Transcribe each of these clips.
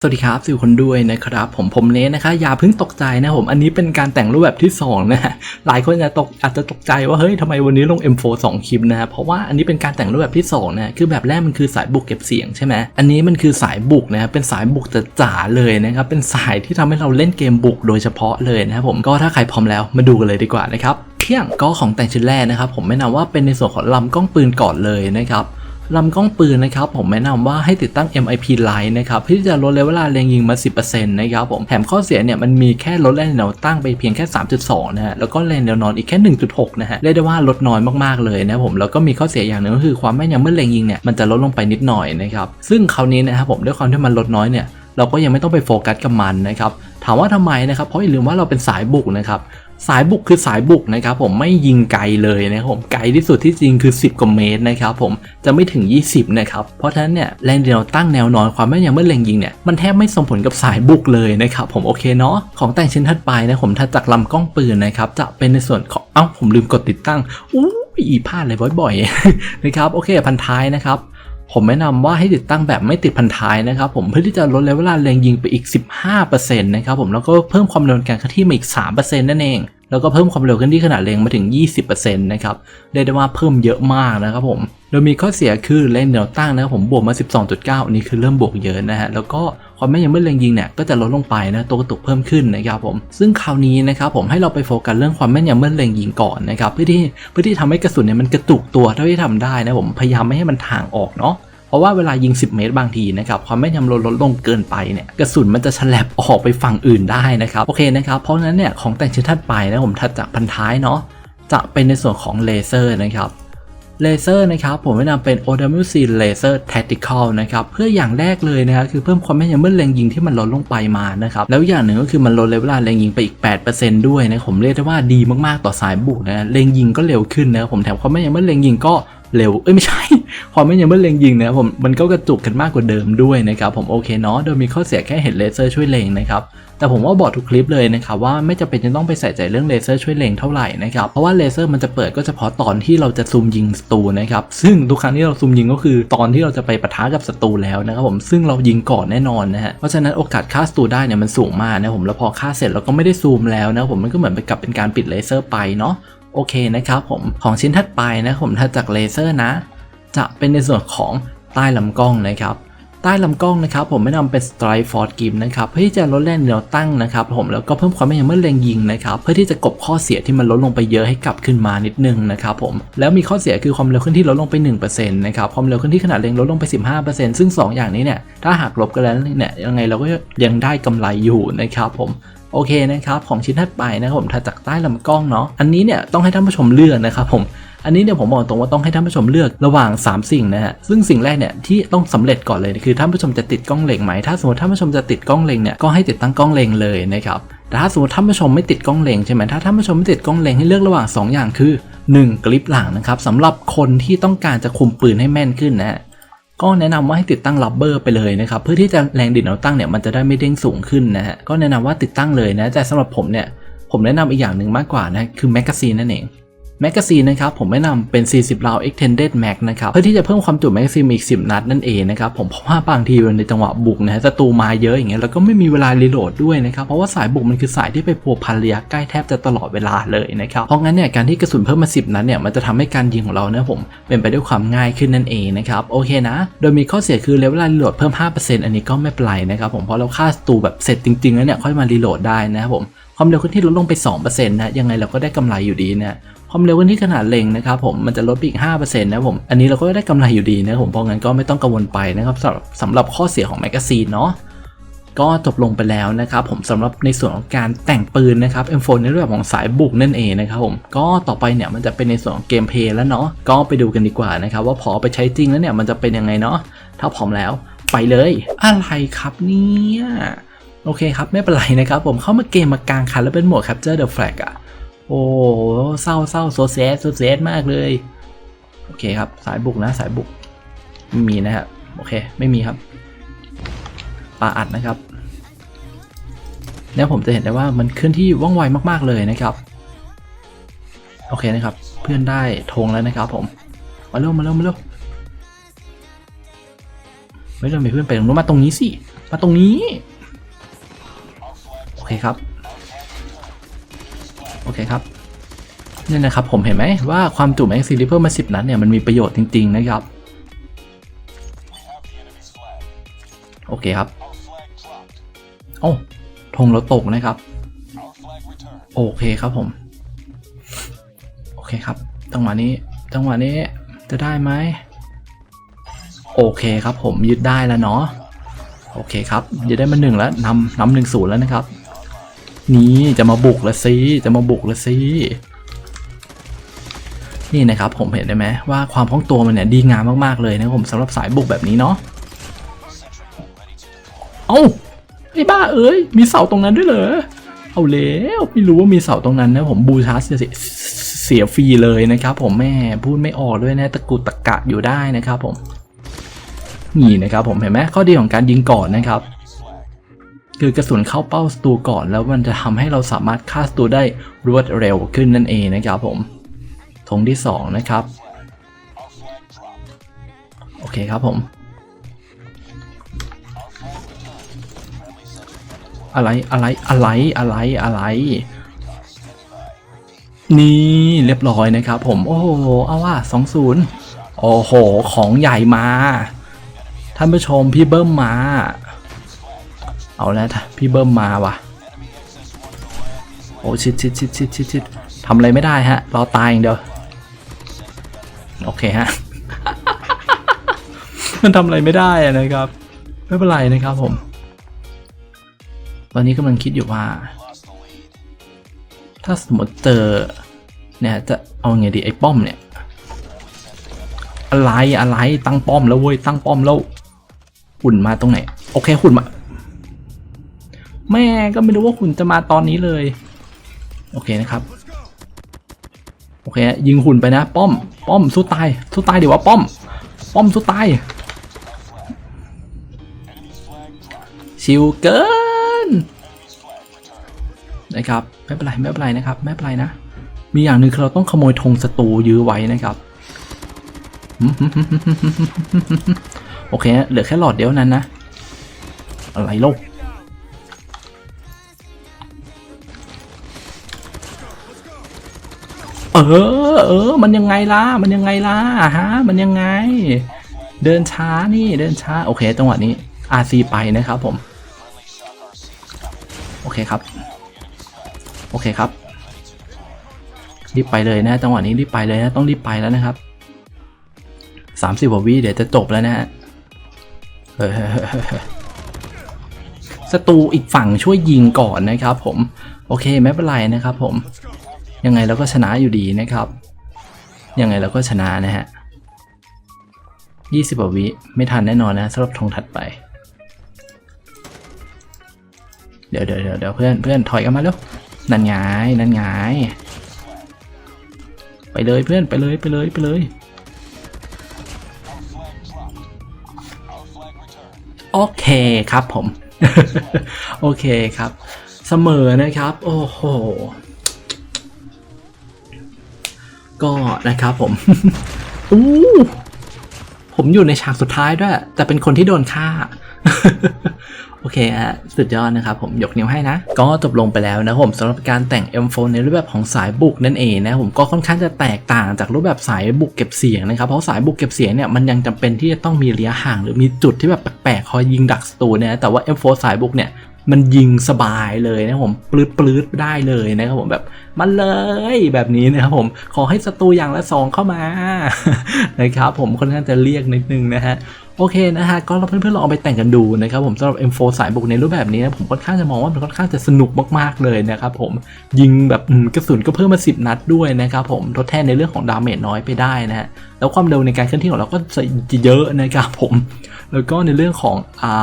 สวัสดีครับสื่อคนด้วยนะครับผมผมเนสนะคะอย่าเพิ่งตกใจนะผมอันนี้เป็นการแต่งรูปแบบที่2นะฮะหลายคนอาจจะตกอาจจะตกใจว่าเฮ้ยทำไมวันนี้ลง M4 2คลิปนะฮะเพราะว่าอันนี้เป็นการแต่งรูปแบบที่2นะฮะคือแบบแรกมันคือสายบุกเก็บเสียงใช่ไหมอันนี้มันคือสายบุกนะเป็นสายบุกจ๋าเลยนะครับเป็นสายที่ทำให้เราเล่นเกมบุกโดยเฉพาะเลยนะครับผมก็ถ้าใครพร้อมแล้วมาดูกันเลยดีกว่านะครับเพียงก็ของแต่งชิ้นแรกนะครับผมแนะนำว่าเป็นในส่วนของลำกล้องปืนก่อนเลยนะครับ ลำกล้องปืนนะครับผมแนะนำว่าให้ติดตั้ง MIP Line นะครับเพื่อที่จะลดเลเวลาเล็งยิงมา 10%นะครับผมแถมข้อเสียเนี่ยมันมีแค่ลดแรงแนวตั้งไปเพียงแค่ 3.2 นะฮะแล้วก็แรงแนวนอนอีกแค่ 1.6 นะฮะเรียกได้ว่าลดน้อยมากๆเลยนะผมแล้วก็มีข้อเสียอย่างหนึ่งก็คือความแม่นยำเมื่อเล็งยิงเนี่ยมันจะลดลงไปนิดหน่อยนะครับซึ่งคราวนี้นะครับผมด้วยความที่มันลดน้อยเนี่ยเราก็ยังไม่ต้องไปโฟกัสกับมันนะครับถามว่าทำไมนะครับเพราะอย่าลืมว่าเราเป็นสายบุกนะครับ สายบุกคือสายบุกนะครับผมไม่ยิงไกลเลยนะครับผมไกลที่สุดที่จริงคือ 10กว่าเมตรนะครับผมจะไม่ถึง 20นะครับเพราะฉะนั้นเนี่ยแรงแนวตั้งแนวนอนความแม่นยำเมื่อเล็งยิงเนี่ยมันแทบไม่ส่งผลกับสายบุกเลยนะครับผมโอเคเนาะของแต่งชิ้นถัดไปนะผมถัดจากลำกล้องปืนนะครับจะเป็นในส่วนของเอ้าผมลืมกดติดตั้งอู้อีพลาดเลยบ่อยๆนะครับโอเคพันท้ายนะครับ ผมแนะนำว่าให้ติดตั้งแบบไม่ติดพันท้ายนะครับผมเพื่อที่จะลดระยะเวลาแรงยิงไปอีก 15%นะครับผมแล้วก็เพิ่มความเร็วการเคลื่อนที่มาอีก 3%นั่นเอง แล้วก็เพิ่มความเร็วขึ้นที่ขนาดเลงมาถึง 20%นะครับเรียกได้ว่าเพิ่มเยอะมากนะครับผมโดยมีข้อเสียคือเลนแนวตั้งนะครับผมบวกมา 12.9 อันนี้คือเริ่มบวกเยอะนะฮะแล้วก็ ความแม่นยำเมื่อเล็งยิงเนี่ยก็จะลดลงไปนะตัวกระตุกเพิ่มขึ้นนะครับผมซึ่งคราวนี้นะครับผมให้เราไปโฟกัสเรื่องความแม่นยำเมื่อเล็งยิงก่อนนะครับเพื่อที่เพื่อที่ทำให้กระสุนเนี่ยมันกระตุกตัวเท่าที่ทำได้นะผมพยายามไม่ให้มันทางออกเนาะเพราะว่าเวลายิง 10 เมตรบางทีนะครับความแม่นยำลดลดลงเกินไปเนี่ยกระสุนมันจะฉลับออกไปฝั่งอื่นได้นะครับโอเคนะครับเพราะฉะนั้นเนี่ยของแต่งชิ้นถัดไปนะผมถัดจากพันท้ายเนาะจะเป็นในส่วนของเลเซอร์นะครับ เลเซอร์นะครับผมแนะนำเป็น o d a m u s i Laser Tactical นะครับเพื่ออย่างแรกเลยนะครับคือเพิ่มความแม่นยำเมื่อเล็งยิงที่มันลดลงไปมานะครับแล้วอย่างหนึ่งก็คือมันลดเลเวลาเล็งยิงไปอีก 8%ด้วยนะผมเรียกได้ว่าดีมากๆต่อสายบุกนะเล็งยิงก็เร็วขึ้นนะครับผมแถมความแม่นยำเมื่อเล็งยิงก็ เร็ว เอ้ยไม่ใช่ ความแม่นยำเมื่อเล็งยิงนะครับผมมันก็กระจุกกันมากกว่าเดิมด้วยนะครับผมโอเคเนาะโดยมีข้อเสียแค่เห็นเลเซอร์ช่วยเล็งนะครับแต่ผมว่าบอกทุกคลิปเลยนะครับว่าไม่จำเป็นจะต้องไปใส่ใจเรื่องเลเซอร์ช่วยเล็งเท่าไหร่นะครับเพราะว่าเลเซอร์มันจะเปิดก็เฉพาะตอนที่เราจะซูมยิงศัตรูนะครับซึ่งทุกครั้งที่เราซูมยิงก็คือตอนที่เราจะไปปะทะกับศัตรูแล้วนะครับผมซึ่งเรายิงก่อนแน่นอนนะฮะเพราะฉะนั้นโอกาสฆ่าศัตรูได้เนี่ยมันสูงมากนะผมแล้วพอฆ่าเสร็จเราก็ไม่ได้ซูมแล้วนะผมมันก็เหมือนไปกับเป็นการปิดเลเซอร์ไปเนาะ โอเคนะครับผมของชิ้นถัดไปนะผมถัดจากเลเซอร์นะ จะเป็นในส่วนของใต้ลำกล้องนะครับใต้ลำกล้องนะครับผมไม่นำเป็น Strike Force Gim นะครับเพื่อที่จะลดแรงแนวตั้งนะครับผมแล้วก็เพิ่มความแม่นยำเมื่อเล็งยิงนะครับเพื่อที่จะกบข้อเสียที่มันลดลงไปเยอะให้กลับขึ้นมานิดนึงนะครับผมแล้วมีข้อเสียคือความเร็วเคลื่อนที่ลดลงไป1%นะครับความเร็วเคลื่อนที่ขนาดเล็งลดลงไป 15%ซึ่ง 2 อย่างนี้เนี่ยถ้าหากลบกันแล้วเนี่ยยังไงเราก็ยังได้กำไรอยู่นะครับผม โอเคนะครับของชิ้นถัดไปนะครับผมถัดจากใต้ลำกล้องเนาะอันนี้เนี่ยต้องให้ท่านผู้ชมเลือกนะครับผมอันนี้เนี่ยผมบอกตรงว่าต้องให้ท่านผู้ชมเลือกระหว่าง 3 สิ่งนะฮะซึ่งสิ่งแรกเนี่ยที่ต้องสำเร็จก่อนเลยคือท่านผู้ชมจะติดกล้องเล็งไหมถ้าสมมติท่านผู้ชมจะติดกล้องเล็งเนี่ยก็ให้ติดตั้งกล้องเล็งเลยนะครับแต่ถ้าสมมติท่านผู้ชมไม่ติดกล้องเล็งใช่ไหมถ้าท่านผู้ชมไม่ติดกล้องเล็งให้เลือกระหว่าง 2 อย่างคือ 1 กลิปหลังนะครับสำหรับคนที่ต้องการจะคุมปืนให้แม่นขึ้นนะ ก็แนะนำว่าให้ติดตั้งลับเบอร์ไปเลยนะครับเพื่อที่จะแรงดิ่แนวตั้งเนี่ยมันจะได้ไม่เด้งสูงขึ้นนะฮะก็แนะนำว่าติดตั้งเลยนะแต่สำหรับผมเนี่ยผมแนะนำอีกอย่างหนึ่งมากกว่านะคือแมกกาซีนนั่นเอง แมกกาซีนนะครับผมแนะนำเป็น 40ราว extended mag นะครับเพื่อที่จะเพิ่มความจุแมกกาซีนอีก 10 นัดนั่นเองนะครับผมเพราะว่าบางทีในจังหวะบุกนะฮะศัตรูมาเยอะอย่างเงี้ยแล้วก็ไม่มีเวลารีโหลดด้วยนะครับเพราะว่าสายบุกมันคือสายที่ไปพัวพันระยะใกล้แทบจะตลอดเวลาเลยนะครับเพราะงั้นเนี่ยการที่กระสุนเพิ่มมา 10 นัดเนี่ยมันจะทำให้การยิงของเราเนี่ยผมเป็นไปด้วยความง่ายขึ้นนั่นเองนะครับโอเคนะ โดยมีข้อเสียคือเลเวลารีโหลดเพิ่ม 5%อันนี้ก็ไม่เป็นไรนะครับผมเพราะเราฆ่าศัตรูแบบเสร็จจริงๆแล้วเนี่ยค่อยมารีโหลดได้นะครับผมความเร็วเคลื่อนที่ลดลงไป 2%นะยังไงเราก็ได้กำไรอยู่ดีนะ ความเร็วเคลื่อนที่ขนาดเล็งนะครับผมมันจะลดไปอีก 5%นะผม อันนี้เราก็ได้กำไรอยู่ดีนะผมเพราะงั้นก็ไม่ต้องกังวลไปนะครับสำหรับสำหรับข้อเสียของแมกกาซีนเนาะก็จบลงไปแล้วนะครับผมสำหรับในส่วนของการแต่งปืนนะครับ M4 ในรูปแบบของสายบุกนั่นเองนะครับผมก็ต่อไปเนี่ยมันจะเป็นในส่วนของเกมเพลย์แล้วเนาะก็ไปดูกันดีกว่านะครับว่าพอไปใช้จริงแล้วเนี่ยมันจะเป็นยังไงเนาะถ้าพร้อมแล้วไปเลย อะไรครับเนี่ยโอเคครับไม่เป็นไรนะครับผมเข้ามาเกมมากลางคันแล้วเป็นโหมด Capture the Flag อะ โอ้เศร้าเศร้าโซเซสโซเซสมากเลย โอเคครับ สายบุกนะสายบุกไม่มีนะครับโอเค ไม่มีครับปลาอัดนะครับเนี่ยผมจะเห็นได้ว่ามันเคลื่อนที่ว่องไวมาก ๆ เลยนะครับ โอเคนะครับ เพื่อนได้ธงแล้วนะครับ ผม มาเร็วมาเร็วมาเร็วไม่ต้องมีเพื่อนไปตรงนู้นมาตรงนี้สิ มาตรงนี้ โอเคครับ โอเคครับเนี่ยนะครับผมเห็นไหมว่าความจุแม็กซิลิเพิ่มมาสิบนัดเนี่ยมันมีประโยชน์จริง ๆ นะครับ โอเคครับ โอ้ธงเราตกนะครับ โอเคครับผม โอเคครับ จังหวะนี้ จังหวะนี้จะได้ไหม โอเคครับผมยึดได้แล้วเนาะ โอเคครับยึดได้มาหนึ่งแล้วนำนำหนึ่งศูนย์แล้วนะครับ นี่จะมาบุกล้วสิจะมาบุกล้วสินี่นะครับผมเห็นได้ไหมว่าความคล่องตัวมันเนี่ยดีงามมากๆเลยนะครับผมสำหรับสายบุกแบบนี้เนาะเอ้าไอ้บ้าเอ้ยมีเสาตรงนั้นด้วยเหรอเอาแล้วไม่รู้ว่ามีเสาตรงนั้นนะผมบูชาเสียเสียฟรีเลยนะครับ ผมแม่พูดไม่ออกด้วยนะตะกุตะกะอยู่ได้นะครับผมนี่นะครับผมเห็นไหมข้อดีของการยิงก่อนนะครับ คือกระสุนเข้าเป้าศัตรูก่อน แล้วมันจะทำให้เราสามารถฆ่าศัตรูได้รวดเร็วขึ้นนั่นเองนะครับผมธงที่สองนะครับ โอเคครับผม อะไรอะไรอะไรอะไรอะไร นี่เรียบร้อยนะครับผม โอ้โห เอาว่าสองศูนย์โอ้โห ของใหญ่มา ท่านผู้ชมพี่เบิ้มมา เอาแล้วพี่เบิ้มมาว่ะ โอ้ชิดชิดชิดชิดชิดชิดทำอะไรไม่ได้ฮะรอตายอย่างเดียว โอเคฮะ มันทำอะไรไม่ได้อะนะครับ ไม่เป็นไรนะครับผม ตอนนี้กำลังคิดอยู่ว่า ถ้าสมมติเจอเนี่ยจะเอาไงดีไอ้ป้อมเนี่ยอะไรอะไรตั้งป้อมแล้วเว้ยตั้งป้อมแล้วหุ่นมาตรงไหน โอเคหุ่นมา แม่ก็ไม่รู้ว่าหุ่นจะมาตอนนี้เลย โอเคนะครับ โอเค ยิงหุ่นไปนะ ป้อม ป้อมสู้ตายสู้ตายเดี๋ยวว่าป้อม ป้อมสู้ตาย ชิวเกินนะครับไม่เป็นไรไม่เป็นไรนะครับไม่เป็นไรนะ มีอย่างหนึ่งคือเราต้องขโมยธงศัตรูยื้อไว้นะครับโอเคเหลือแค่หลอดเดียวนั้นนะ อะไรโลก เออ เออ มันยังไงล่ะ มันยังไงล่ะฮะ มันยังไง เดินช้านี่ เดินช้า โอเค จังหวะนี้ RC ไปนะครับผม โอเคครับ โอเคครับ รีบไปเลยนะ จังหวะนี้รีบไปเลยนะ ต้องรีบไปแล้วนะครับสามสิบกว่าวิเดี๋ยวจะจบแล้วนะฮะเออศัตรูอีกฝั่งช่วยยิงก่อนนะครับผม โอเคไม่เป็นไรนะครับผม ยังไงเราก็ชนะอยู่ดีนะครับ ยังไงเราก็ชนะนะฮะยี่สิบกว่าวิไม่ทันแน่นอนนะสำหรับธงถัดไปเดี๋ยวเดี๋ยวเดี๋ยวเดี๋ยวเพื่อนเพื่อนถอยกันมาแล้วนั่นไงนั่นไงไปเลยเพื่อนไปเลยไปเลยไปเลย โอเคครับผม โอเคครับ เสมอนะครับ โอ้โห ก็นะครับผมอู้ผมอยู่ในฉากสุดท้ายด้วย แต่เป็นคนที่โดนฆ่า โอเคฮะสุดยอดนะครับผมยกนิ้วให้นะ ก็จบลงไปแล้วนะผมสำหรับการแต่ง M4 ในรูปแบบของสายบุกนั่นเองนะผมก็ค่อนข้างจะแตกต่างจากรูปแบบสายบุกเก็บเสียงนะครับเพราะสายบุกเก็บเสียงเนี่ยมันยังจำเป็นที่จะต้องมีระยะห่างหรือมีจุดที่แบบแปลกๆคอยยิงดักศัตรูนะแต่ว่า M4 สายบุกเนี่ย มันยิงสบายเลยนะผมปลื้ดปลื้ดได้เลยนะครับผมแบบมันเลยแบบนี้นะครับผมขอให้ศัตรูอย่างละสองเข้ามานะครับผมค่อนข้างจะเรียกนิดนึงนะฮะ โอเคนะฮะก็เพื่อนๆลองเอาไปแต่งกันดูนะครับผมสำหรับ M4 สายบุกในรูปแบบนี้นะผมค่อนข้างจะมองว่ามันค่อนข้างจะสนุกมากๆเลยนะครับผมยิงแบบกระสุนก็เพิ่มมา 10 นัดด้วยนะครับผมทดแทนในเรื่องของดาเมจน้อยไปได้นะฮะแล้วความเร็วในการเคลื่อนที่ของเราก็จะเยอะนะครับผม แล้วก็ในเรื่องของอ่า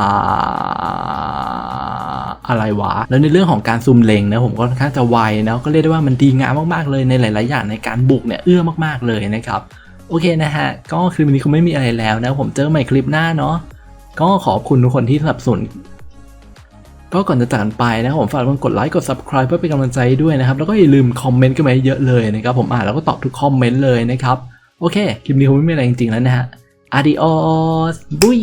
อะไรวะ แล้วในเรื่องของการซูมเล็งนะผมก็ค่อนข้างจะไวนะก็เรียกได้ว่ามันดีงามมากๆเลยในหลาย ๆ อย่างในการบุกเนี่ยเอื้อมากๆเลยนะครับ โอเคนะฮะ ก็คลิปนี้คงไม่มีอะไรแล้วนะ ผมเจอใหม่คลิปหน้าเนาะ ก็ขอบคุณทุกคนที่สนับสนุน ก็ก่อนจะจากกันไปนะผมฝากทุกคนกดไลค์ กด subscribe เพื่อเป็นกำลังใจด้วยนะครับ แล้วก็อย่าลืมคอมเมนต์กันมาเยอะเลยนะครับ ผมอ่านแล้วก็ตอบทุกคอมเมนต์เลยนะครับ โอเค คลิปนี้คงไม่มีอะไรจริงๆแล้วนะฮะ adios บุย